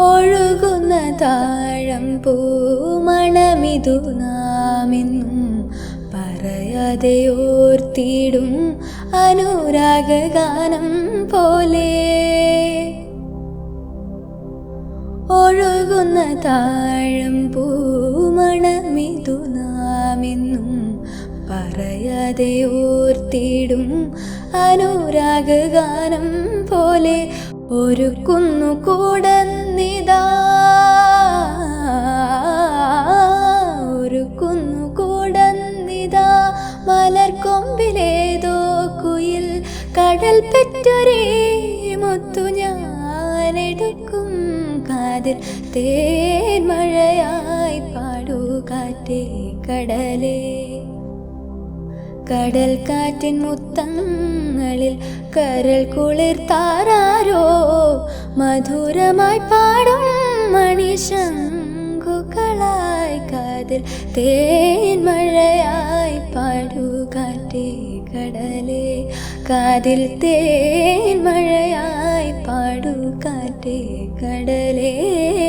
ഒഴുകുന്ന താഴം പൂമണമിതു നാമെന്നും പറയാതെ ഓർത്തിടും അനുരാഗഗാനം പോലെ. ഒഴുകുന്ന താഴം പൂമണമിതു നാമെന്നും പറയാതെ ഓർത്തിടും അനുരാഗഗാനം പോലെ. ഒരുക്കുന്നു കൂടന്നിതാ ഒരുക്കുന്നു കൂടന്നിതാ മലർക്കൊമ്പിലേതോ കുയിൽ കടൽ പെറ്റൊരേ മുത്തു ഞാനെടുക്കും കാതിൽ. തേൻമഴയായി പാടൂ കാറ്റേ കടലേ. കടൽ കാറ്റിൻ മുത്തങ്ങളിൽ കരൾ കുളിർ താരാരോ? മധുരമായി പാടും മണിശങ്കുകളായി കാതിൽ പാടു കാറ്റേ കടലേ. കാതിൽ പാടു കാറ്റേ കടലേ.